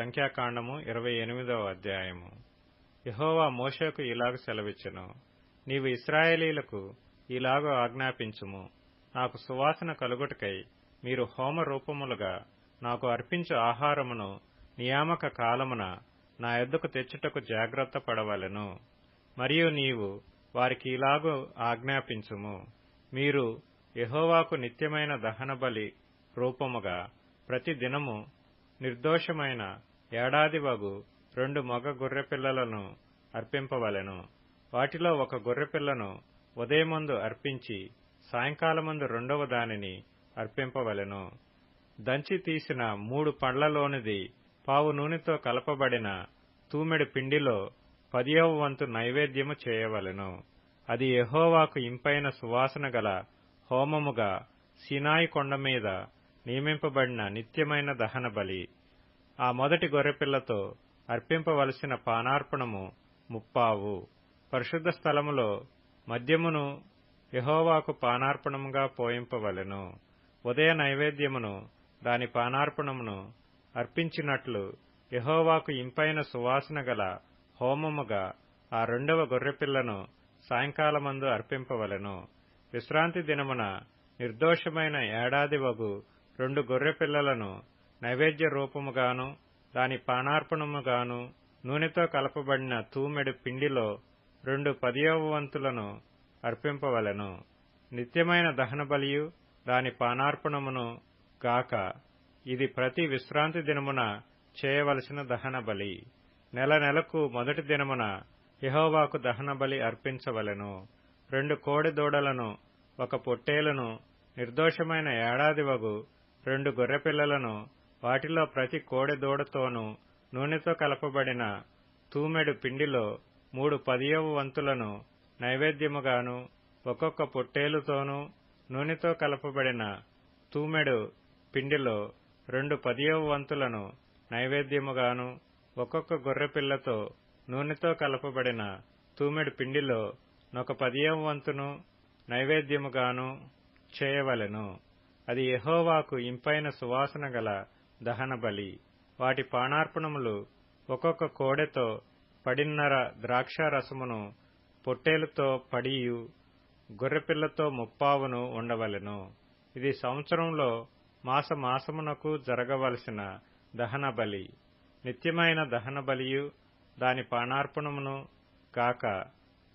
సంఖ్యాకాండము ఇరవై ఎనిమిదవ అధ్యాయము. యహోవా మోషకు ఇలాగ సెలవిచ్చెను నీవు ఇస్రాయేలీలకు ఇలాగ ఆజ్ఞాపించుము. నాకు సువాసన కలుగుటకై మీరు హోమ రూపములుగా నాకు అర్పించు ఆహారమును నియామక కాలమున నా ఎద్దుకు తెచ్చుటకు జాగ్రత్త పడవలెను. మరియు నీవు వారికి ఇలాగూ ఆజ్ఞాపించుము. మీరు యహోవాకు నిత్యమైన దహన బలి రూపముగా ప్రతి దినము నిర్దోషమైన ఏడాది వగు రెండు మగ గొర్రెపిల్లలను అర్పింపవలెను. వాటిలో ఒక గొర్రెపిల్లను ఉదయమందు అర్పించి సాయంకాలమందు రెండవ దానిని అర్పింపవలెను. దంచి తీసిన మూడు పండ్లలోనిది పావు నూనెతో కలపబడిన తూమెడు పిండిలో పదియవ వంతు నైవేద్యము చేయవలెను. అది ఎహోవాకు ఇంపైన సువాసన గల హోమముగా సినాయి కొండ మీద నియమింపబడిన నిత్యమైన దహన బలి ఆ మొదటి గొర్రెపిల్లతో అర్పింపవలసిన పానార్పణము ముప్పావు. పరిశుద్ధ స్థలములో మద్యమును యహోవాకు పానార్పణముగా పోయింపవలెను. ఉదయ నైవేద్యమును దాని పానార్పణమును అర్పించినట్లు యహోవాకు ఇంపైన సువాసన గల హోమముగా ఆ రెండవ గొర్రెపిల్లను సాయంకాలమందు అర్పింపవలెను. విశ్రాంతి దినమున నిర్దోషమైన ఏడాది వగు రెండు గొర్రెపిల్లలను నైవేద్య రూపముగాను దాని పానార్పణముగాను నూనెతో కలపబడిన తూమెడు పిండిలో రెండు పదియవ వంతులను అర్పింపవలెను. నిత్యమైన దహన బలియు దాని పానార్పణమును గాక ఇది ప్రతి విశ్రాంతి దినమున చేయవలసిన దహన బలి నెల నెలకు మొదటి దినమున యహోవాకు దహన బలి అర్పించవలెను. రెండు కోడి దూడలను ఒక పొట్టేలను నిర్దోషమైన ఏడాది వగు రెండు గొర్రెపిల్లలను వాటిలో ప్రతి కోడెదూడతోనూ నూనెతో కలపబడిన తూమెడు పిండిలో మూడు పదియవ వంతులను నైవేద్యముగాను ఒక్కొక్క పొట్టేలుతోనూ నూనెతో కలపబడిన తూమెడు పిండిలో రెండు పదియవ వంతులను నైవేద్యముగాను ఒక్కొక్క గొర్రెపిల్లతో నూనెతో కలపబడిన తూమెడు పిండిలో నొక పదియవ వంతును నైవేద్యముగాను చేయవలెను. అది యహోవాకు ఇంపైన సువాసన గల దహన బలి. వాటి పానార్పణములు ఒక్కొక్క కోడెతో పడిన్నర ద్రాక్షారసమును పొట్టేలుతో పడియు గొర్రెపిల్లతో ముప్పావును ఉండవలెను. ఇది సంవత్సరంలో మాసమాసమునకు జరగవలసిన దహన బలి. నిత్యమైన దహన బలియు దాని పానార్పణమును కాక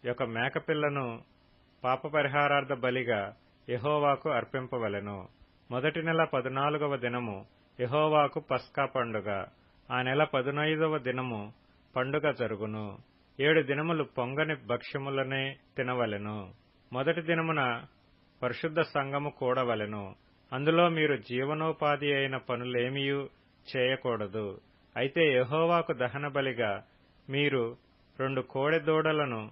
యొక్క మేకపిల్లను పాపపరిహారార్థ బలిగా యహోవాకు అర్పింపవలెను. మొదటి నెల పద్నాలుగవ దినము యహోవాకు పస్కా పండుగ. ఆ నెల పదునైదవ దినము పండుగ జరుగును. ఏడు దినములు పొంగని భక్ష్యములనే తినవలెను. మొదటి దినమున పరిశుద్ధ సంఘము కూడవలెను. అందులో మీరు జీవనోపాధి అయిన పనులేమీయూ చేయకూడదు. అయితే యహోవాకు దహన బలిగా మీరు రెండు కోడెదూడలను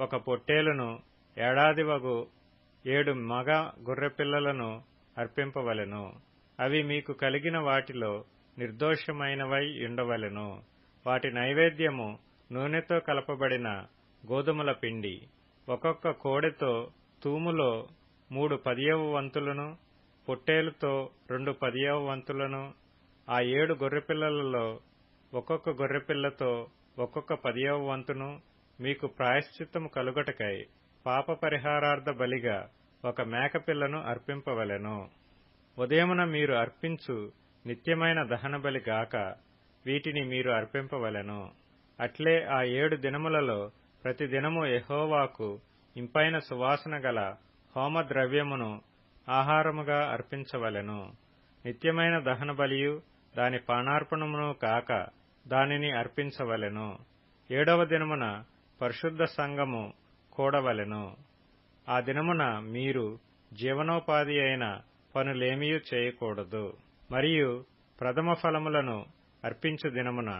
ఒక పొట్టేలును ఏడాది వగు ఏడు మగ గొర్రెపిల్లలను అర్పింపవలెను. అవి మీకు కలిగిన వాటిలో నిర్దోషమైనవై ఉండవలెను. వాటి నైవేద్యము నూనెతో కలపబడిన గోధుమల పిండి ఒక్కొక్క కోడెతో తూములో మూడు పదియవ వంతులను పొట్టేలుతో రెండు పదియవ వంతులను ఆ ఏడు గొర్రెపిల్లలలో ఒక్కొక్క గొర్రెపిల్లతో ఒక్కొక్క పదియవ వంతును మీకు ప్రాయశ్చిత్తము కలుగటకై పాప పరిహారార్థ బలిగా ఒక మేకపిల్లను అర్పింపవలెను. ఉదయమున మీరు అర్పించు నిత్యమైన దహన బలి గాక వీటిని మీరు అర్పింపవలెను. అట్లే ఆ ఏడు దినములలో ప్రతి దినము ఎహోవాకు ఇంపైన సువాసన గల హోమ ద్రవ్యమును ఆహారముగా అర్పించవలెను. నిత్యమైన దహన బలియు దాని పానార్పణమును కాక దానిని అర్పించవలెను. ఏడవ దినమున పరిశుద్ధ సంఘము కూడవలెను. ఆ దినమున మీరు జీవనోపాధి అయిన పనులేమీ చేయకూడదు. మరియు ప్రథమ ఫలములను అర్పించు దినమున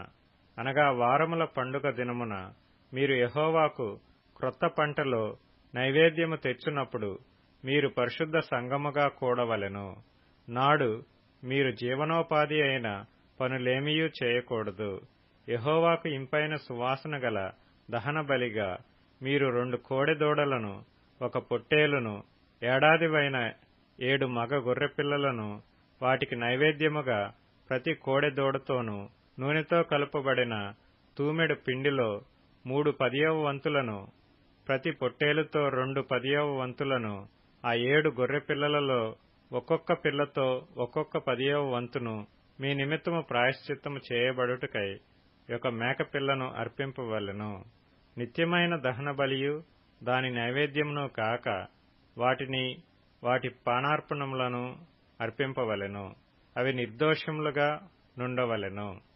అనగా వారముల పండుగ దినమున మీరు యహోవాకు క్రొత్త పంటలో నైవేద్యము తెచ్చునప్పుడు మీరు పరిశుద్ధ సంగముగా కూడవలెను. నాడు మీరు జీవనోపాధి అయిన పనులేమీ చేయకూడదు. యహోవాకు ఇంపైన సువాసన గల దహన బలిగా మీరు రెండు కోడెదూడలను ఒక పొట్టేలును ఏడాదివైన ఏడు మగ గొర్రెపిల్లలను వాటికి నైవేద్యముగా ప్రతి కోడెదూడతోనూ నూనెతో కలుపబడిన తూమెడు పిండిలో మూడు పదియవ వంతులను ప్రతి పొట్టేలుతో రెండు పదియవ వంతులను ఆ ఏడు గొర్రె పిల్లలలో ఒక్కొక్క పిల్లతో ఒక్కొక్క పదియవ వంతును మీ నిమిత్తము ప్రాయశ్చిత్తము చేయబడుటకై ఒక మేకపిల్లను అర్పింపవలెను. నిత్యమైన దహన బలియు దాని నైవేద్యమును కాక వాటిని వాటి పానార్పణములను అర్పింపవలెను. అవి నిర్దోషములుగా నుండవలెను.